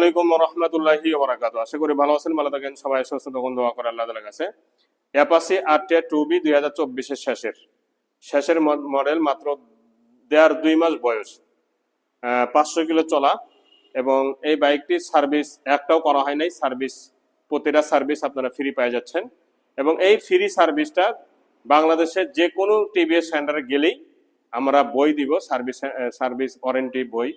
আসসালামাইকুম রহমতুল্লাহি ওবরাকাতু আশা করি ভালো আছেন, ভালো থাকেন, সবাই সুস্থ দোয়া করে আল্লাহ কাছে। অ্যাপাসি টু বি দুই হাজার চব্বিশের শেষের। শেষের মডেল মাত্র দেড় দুই মাস বয়স। পাঁচশো কিলো চলা এবং এই বাইকটি সার্ভিস একটাও করা হয় নাই, সার্ভিস প্রতিটা সার্ভিস আপনারা ফ্রি পেয়ে যাচ্ছেন। এবং এই ফ্রি সার্ভিসটা বাংলাদেশের যে কোনো টিভিএস সেন্টারে গেলেই আমরা বই দিব, সার্ভিস সার্ভিস ওয়ারেন্টি বই।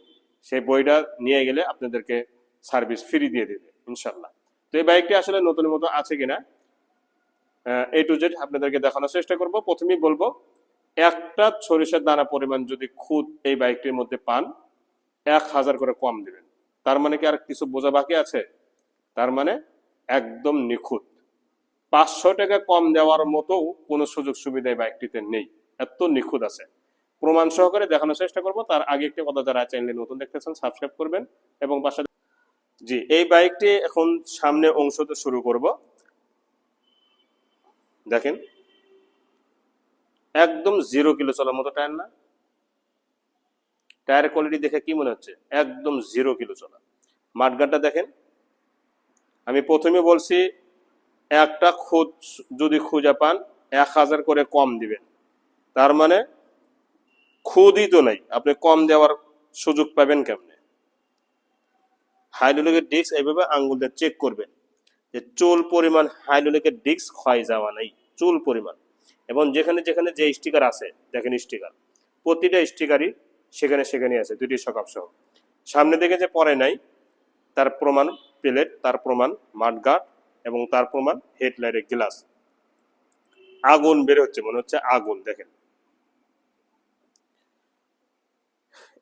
সেই বইটা নিয়ে গেলে আপনাদেরকে সার্ভিস ফ্রি দিয়ে দেবে ইনশাল্লাহ তো এই বাইকটি আসলে নতুন মতো আছে কিনা এ টু জেড আপনাদেরকে দেখানোর চেষ্টা করব। প্রথমেই বলব, একটা সরিষার দানা পরিমাণ যদি খুদ এই বাইকটির মধ্যে পান, এক হাজার করে কম দিবেন। তার মানে কি আর কিছু বোঝা বাকি আছে? তার মানে একদম নিখুঁত। পাঁচশো টাকা কম দেওয়ার মতো কোনো সুযোগ সুবিধা এই বাইকটিতে নেই। এত নিখুঁত আছে। প্রমাণ সহকারে দেখানোর চেষ্টা করব। তার আগে একটি কথা যারা চ্যানেলে নতুন দেখতেছেন, সাবস্ক্রাইব করবেন এবং পাশে জি, এই বাইকটি এখন সামনে অংশ অংশতে শুরু করব। দেখেন। একদম জিরো কিলো চলার মতো টায়ার না। টায়ার কোয়ালিটি দেখে কি মনে হচ্ছে? একদম জিরো কিলো চলা। মাঠগাটটা দেখেন। আমি প্রথমে বলছি, একটা খুদ যদি খুঁজে পান, এক হাজার করে কম দিবেন। তার মানে খুদই তো নাই। আপনি কম দেওয়ার সুযোগ পাবেন কেমনে? হাইড্রোলিকের ডিস্ক এইভাবে আঙ্গুল দিয়ে চেক করবেন যে চুল পরিমাণ হাইড্রোলিকের ডিস্ক ক্ষয় যাওয়া নাই, চুল পরিমাণ। এবং যেখানে যেখানে যে স্টিকার আছে, দেখেন স্টিকার প্রতিটা স্টিকারই সেখানে সেখানে আছে দুটি সকাপ সহ। সামনে দিকে যে পরে নাই, তার প্রমাণ প্লেট তার প্রমাণ মাঠগাট এবং তার প্রমাণ হেডলাইটের গ্লাস আগুন বের হচ্ছে, মনে হচ্ছে আগুন, দেখেন।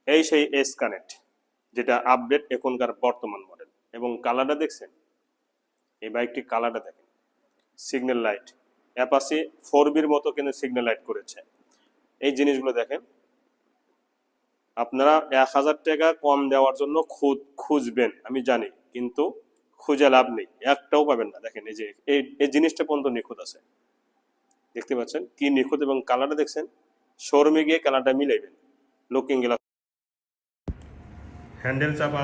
এই সেই এস কানেক্ট যেটা আপডেট এখনকার বর্তমান মডেল এবং কালারটা দেখছেন? এই বাইকটি কালারটা দেখেন। সিগন্যাল লাইট অ্যাপাসি ফোর বির মতো কিন্তু সিগন্যাল লাইট করেছে। এই জিনিসগুলো দেখেন। আপনারা এক হাজার টাকা কম দেওয়ার জন্য খুদ খুঁজবেন, আমি জানি, কিন্তু খুঁজে লাভ নেই। একটাও পাবেন না। দেখেন, এই যে, এই এই জিনিসটা পর্যন্ত নিখুঁত আছে। দেখতে পাচ্ছেন? কি নিখুঁত এবং কালারটা দেখছেন? শোরুমে গিয়ে কালারটা মিলাইবেন। লুকিং গ্লাস হ্যান্ডেল চাপা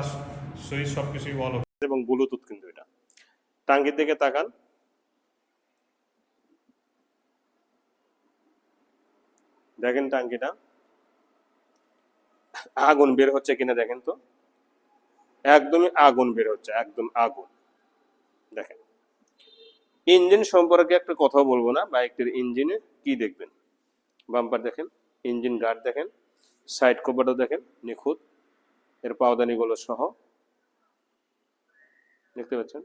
সুইচ সব কিছুই অল এবং ব্লুটুথ কিন্তু এটা। টাঙ্গির দিকে তাকান। দেখেন টাঙ্কিটা আগুন বের হচ্ছে কিনা দেখেন তো। একদমই আগুন বের হচ্ছে, একদম আগুন। দেখেন। ইঞ্জিন সম্পর্কে একটা কথা বলব না, বাইকটির ইঞ্জিনে কি দেখবেন? বাম্পার দেখেন, ইঞ্জিন গার্ড দেখেন, সাইড কভারও দেখেন, নিখুঁত। এর পাওদানিগুলো সহ। দেখতে পাচ্ছেন?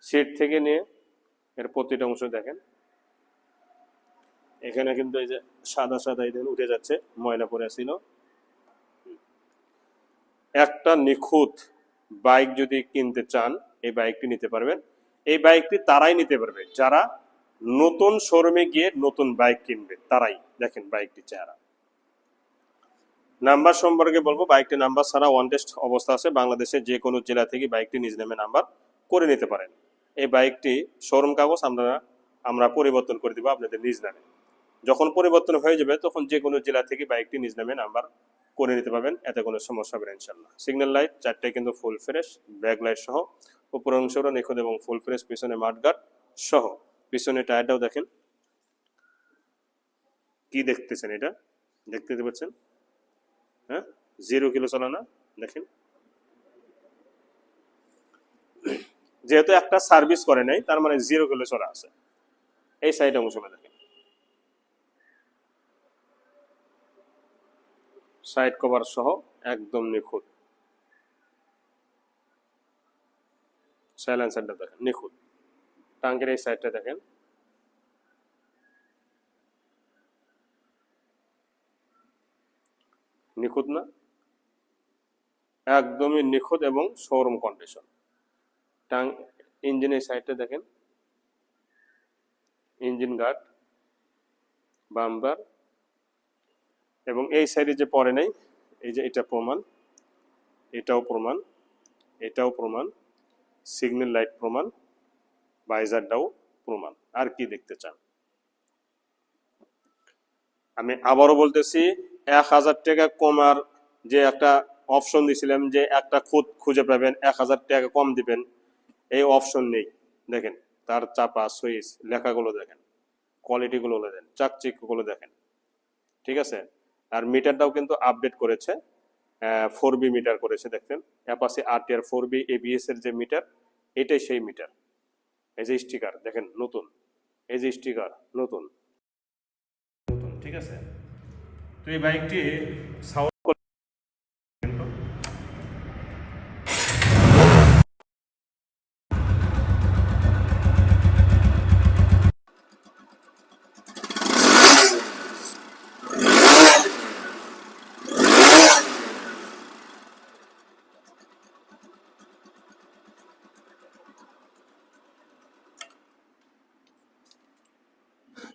সিট থেকে নিয়ে এর প্রতিটা অংশ দেখেন। এখানে কিন্তু এই যে সাদা সাদা এই উঠে যাচ্ছে, ময়লা পরে ছিল। একটা নিখুঁত বাইক যদি কিনতে চান, এই বাইকটি নিতে পারবেন। এই বাইকটি তারাই নিতে পারবে। যারা নতুন শোরুমে গিয়ে নতুন বাইক কিনবে, তারাই দেখেন বাইকটি চেহারা। নাম্বার সম্পর্কে বলব বাইকটি নাম্বার ছাড়া ওয়ান টেস্ট অবস্থা আছে। বাংলাদেশের যে কোনো জেলা থেকে বাইকটি নিজ নামে নাম্বার করে নিতে পারেন। এই বাইকটি শোরুম কাগজ আমরা আমরা পরিবর্তন করে দিব আপনাদের নিজ নামে। যখন পরিবর্তন হয়ে যাবে, তখন যে কোনো জেলা থেকে বাইকটি নিজ নামে নাম্বার করে নিতে পারবেন। এতে কোনো সমস্যা হবে ইনশাল্লাহ সিগন্যাল লাইট চারটায় কিন্তু ফুল ফ্রেশ ব্যাক লাইট সহ। উপর অংশটা নিখুঁত এবং ফুল ফ্রেশ পিছনে মাঠগাট সহ। পিছনে টায়ারটাও দেখেন। কি দেখতেছেন এটা? দেখতে পাচ্ছেন? হ্যাঁ? জিরো কিলো চালানা দেখেন। যেহেতু একটা সার্ভিস করে নাই, তার মানে জিরো কিলো চলা আছে। এই সাইড অংশটা দেখেন। সাইড কভার সহ একদম নিখুঁত। সাইলেন্সারটা দেখেন, নিখুঁত। টাঙ্কের এই সাইডটা দেখেন। নিখুঁত না। একদমই নিখুঁত এবং শোরুম কন্ডিশন টাং ইঞ্জিনের সাইডটা দেখেন। ইঞ্জিন গার্ড বাম্বার এবং এই সাইডে যে পরে নেই, এই যে এটা প্রমাণ, এটাও প্রমাণ এটাও প্রমাণ সিগন্যাল লাইট প্রমাণ বাইজারটাও প্রমাণ। আর কি দেখতে চান? আমি আবারও বলতেছি, এক হাজার টাকা কমার যে একটা অপশন দিছিলাম যে একটা খুদ খুঁজে পাবেন, এক হাজার টাকা কম দিবেন, এই অপশন নেই। দেখেন, তার চাপা সুইচ, লেখাগুলো দেখেন কোয়ালিটিগুলো দেখেন চাকচিকগুলো দেখেন, ঠিক আছে? আর মিটারটাও কিন্তু আপডেট করেছে ফোর বি মিটার করেছে, দেখছেন? Apache R T R four B ABS এর যে মিটার, এটাই সেই মিটার। এই যে স্টিকার দেখেন, নতুন। এই যে স্টিকার নতুন। ঠিক আছে? তো এই বাইকটি সাউন্ড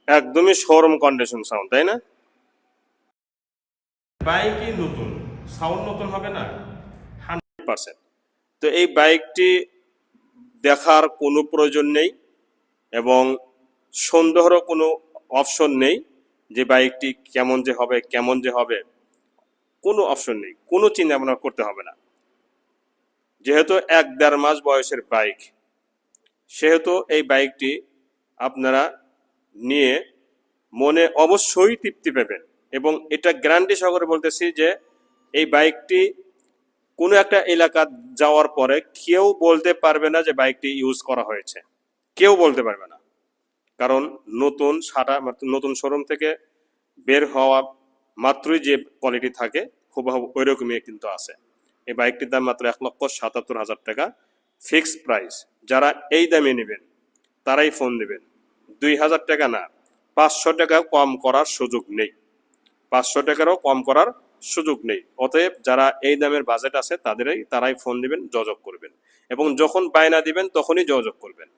একদমই শোরুম কন্ডিশন সাউন্ড তাই না? বাইকই নতুন সাউন্ড নতুন হবে না? Hundred percent. তো এই বাইকটি দেখার কোনো প্রয়োজন নেই এবং সন্দেহরও কোনো অপশন নেই যে বাইকটি কেমন যে হবে কেমন যে হবে। কোনো অপশন নেই কোনো চিন্তা ভাবনা করতে হবে না। যেহেতু এক দেড় মাস বয়সের বাইক সেহেতু এই বাইকটি আপনারা নিয়ে মনে অবশ্যই তৃপ্তি পাবেন। এবং এটা গ্যারান্টি সহকারে বলতেছি যে, এই বাইকটি কোনো একটা এলাকা যাওয়ার পরে কেউ বলতে পারবে না যে বাইকটি ইউজ করা হয়েছে। কেউ বলতে পারবে না। কারণ নতুন সাটা, নতুন শোরুম থেকে বের হওয়া মাত্রই যে কোয়ালিটি থাকে, হুবহু ওই রকমই কিন্তু আছে। এই বাইকটির দাম মাত্র এক লক্ষ সাতাত্তর হাজার টাকা। ফিক্সড প্রাইস যারা এই দামে নেবেন, তারাই ফোন দেবেন। দুই হাজার টাকা না, পাঁচশো টাকা কম করার সুযোগ নেই। পাঁচশো টাকারও কম করার সুযোগ নেই। অতএব যারা এই দামের বাজেট আছে, তাদেরই, তারাই ফোন দিবেন, যোগাযোগ করবেন। এবং যখন বায়না দিবেন, তখনই যোগাযোগ করবেন।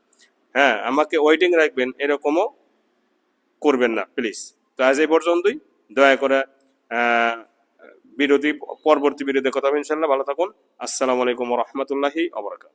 হ্যাঁ আমাকে ওয়েটিং রাখবেন, এরকমও করবেন না প্লিজ তো আজ এই পর্যন্তই। দয়া করে বিরতি, পরবর্তী বিরতিতে কথা ইনশাল্লাহ ভালো থাকুন। আসসালামু আলাইকুম রহমতুল্লাহি অবরাকাত